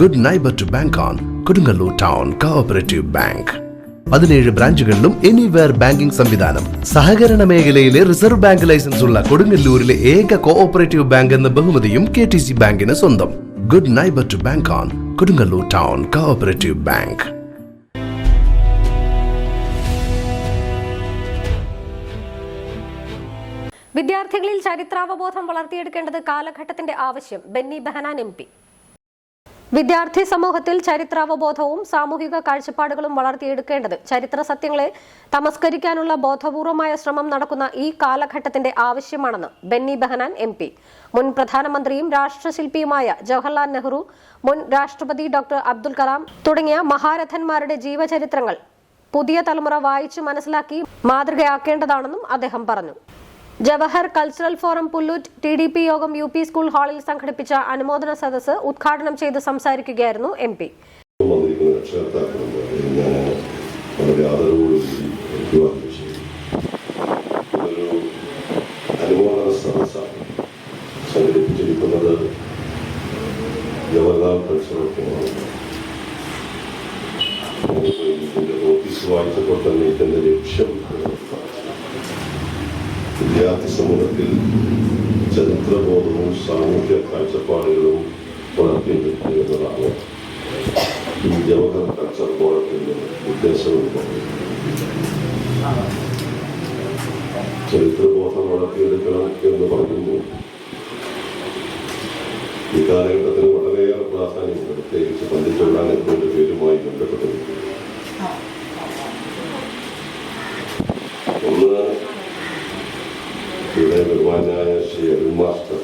Good neighbour to bank on Kodungallur town cooperative bank പതിനേഴ് ബ്രാഞ്ചുകളിലും anywhere banking സംവിധാനം. സഹകരണ മേഖലയിലെ റിസർവ് ബാങ്ക് ലൈസൻസ് ഉള്ള കൊടുങ്ങല്ലൂരിലെ ഏക കോഓപ്പറേറ്റീവ് ബാങ്ക് എന്ന ബഹുമതിയും കെ ടി സി ബാങ്കിന് സ്വന്തം. Good neighbour to bank on Kodungallur town cooperative bank വിദ്യാർത്ഥികളിൽ ചരിത്രാവബോധം വളർത്തിയെടുക്കേണ്ടത് കാലഘട്ടത്തിന്റെ ആവശ്യം ബെന്നി ബെഹനാൻ എം പി. വിദ്യാർത്ഥി സമൂഹത്തിൽ ചരിത്രാവബോധവും സാമൂഹിക കാഴ്ചപ്പാടുകളും വളർത്തിയെടുക്കേണ്ടത് ചരിത്ര സത്യങ്ങളെ തമസ്കരിക്കാനുള്ള ബോധപൂർവമായ ശ്രമം നടക്കുന്ന ഈ കാലഘട്ടത്തിന്റെ ആവശ്യമാണെന്ന് ബെന്നി ബെഹനാൻ എം പി. മുൻ പ്രധാനമന്ത്രിയും രാഷ്ട്രശില്പിയുമായ ജവഹർലാൽ നെഹ്റു മുൻ രാഷ്ട്രപതി ഡോക്ടർ അബ്ദുൽ കലാം തുടങ്ങിയ മഹാരഥന്മാരുടെ ജീവചരിത്രങ്ങൾ പുതിയ തലമുറ വായിച്ചു മനസ്സിലാക്കി മാതൃകയാക്കേണ്ടതാണെന്നും അദ്ദേഹം പറഞ്ഞു. Jawahar cultural forum Pulloot T D P യോഗം യു പി സ്കൂൾ ഹാളിൽ സംഘടിപ്പിച്ച അനുമോദന സദസ് ഉദ്ഘാടനം ചെയ്ത് സംസാരിക്കുകയായിരുന്നു M P. Jawaharlal cultural forum ലക്ഷ്യം. വിദ്യാർത്ഥി സമൂഹത്തിൽ ചരിത്രബോധവും സാമൂഹ്യ കാഴ്ചപ്പാടുകളും വളർത്തിയെടുക്കുക എന്നതാണ് ഈ ജവഹർ കൾച്ചർ ഫോറത്തിന്റെ ഉദ്ദേശവും ചരിത്രബോധം വളർത്തിയെടുക്കണം എന്ന് പറയുമ്പോൾ ഈ കാലഘട്ടത്തിൽ വളരെയേറെ പ്രാധാന്യമുണ്ട് പ്രത്യേകിച്ച് പണ്ഡിറ്റ് നെഹ്റുവിന്റെ പേരുമായി ബന്ധപ്പെട്ടിരിക്കുന്നു ബഹുമാനായ ശ്രീ മാസ്റ്റർ.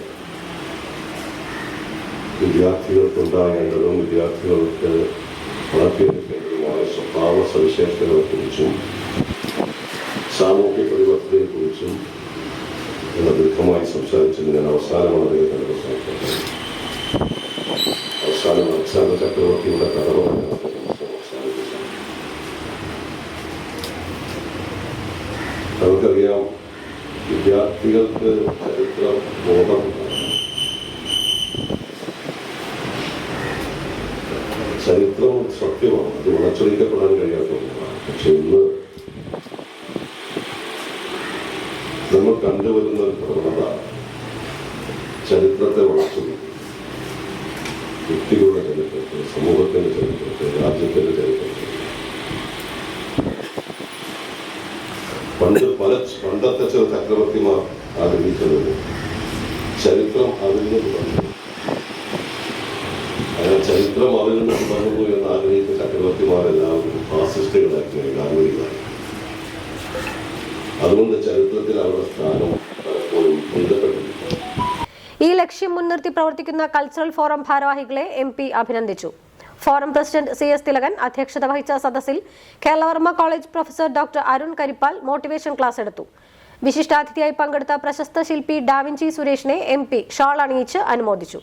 വിദ്യാർത്ഥികൾക്കുണ്ടാകേണ്ടതും വിദ്യാർത്ഥികൾക്ക് വളർത്തിയെടുക്കേണ്ടതുമായ സ്വഭാവ സവിശേഷതകളെക്കുറിച്ചും സാമൂഹ്യ പരിവർത്തനത്തെക്കുറിച്ചും എന്ന ദീർഘമായി സംസാരിച്ചത് ഞാൻ അവസാനമാണ് അദ്ദേഹത്തിന്റെ സംസാരിച്ചത് അവസാനം അലക്സാണ്ടർ ചക്രവർത്തിയുടെ കഥ നമുക്കറിയാം വിദ്യാർത്ഥികൾക്ക് ചരിത്ര ബോധം. ചരിത്രം സത്യമാണ്. അത് വളച്ചൊടിക്കപ്പെടാൻ കഴിയാത്ത ഒന്നാണ് പക്ഷെ ഇന്ന് നമ്മൾ കണ്ടുവരുന്ന ഒരു പ്രവണത ചരിത്രത്തെ വളച്ചൊടിക്കും. വ്യക്തികളുടെ ചരിത്രത്തെ സമൂഹത്തിന്റെ ചരിത്രത്തെ രാജ്യത്തിന്റെ ചരിത്രത്തെ. പല പണ്ടത്തെ ചില ചക്രവർത്തിമാർ ആഗ്രഹിക്കുന്നത് ചരിത്രം അറിഞ്ഞത് ചരിത്രം അറിഞ്ഞത് പറഞ്ഞു എന്ന് ആഗ്രഹിച്ച ചക്രവർത്തിമാരെല്ലാവരും ഫാസിസ്റ്റുകളാക്കി ഗാന്ധികളായി അതുകൊണ്ട് ചരിത്രത്തിൽ അവരുടെ സ്ഥാനം ഈ ലക്ഷ്യം മുൻനിർത്തി പ്രവർത്തിക്കുന്ന കൾച്ചറൽ ഫോറം ഭാരവാഹികളെ എം പി അഭിനന്ദിച്ചു. Forum president C S Thilakan അധ്യക്ഷത വഹിച്ച സദസ്സിൽ Keralavarma college professor doctor Arun Karippal motivation class എടുത്തു. വിശിഷ്ടാതിഥിയായി പങ്കെടുത്ത പ്രശസ്ത ശില്പി ഡാവിഞ്ചി സുരേഷിനെ എം പി ഷാൾ അണിയിച്ച് അനുമോദിച്ചു.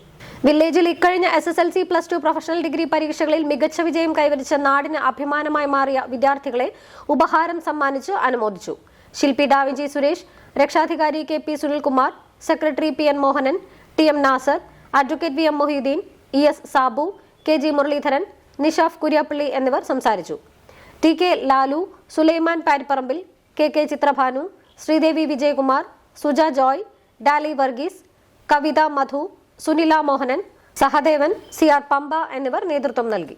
വില്ലേജിൽ ഇക്കഴിഞ്ഞ S S L C plus two professional degree പരീക്ഷകളിൽ മികച്ച വിജയം കൈവരിച്ച നാടിന് അഭിമാനമായി മാറിയ വിദ്യാർത്ഥികളെ ഉപഹാരം സമ്മാനിച്ച് അനുമോദിച്ചു. ശില്പി ഡാവിഞ്ചി സുരേഷ് രക്ഷാധികാരി K P Sunilkumar secretary P N Mohanan T M Nasar advocate V M Moheedeen E S Sabu K G Muraleedharan Nishaf Kuriyappally എന്നിവർ സംസാരിച്ചു. T K Lalu Sulaiman Parripparambil K K Chithrabhanu Sreedevi Vijayakumar Suja Joy Dolly Varghese Kavitha Madhu Sunila Mohanan Sahadevan C R Pampa എന്നിവർ നേതൃത്വം നൽകി.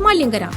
Malyankara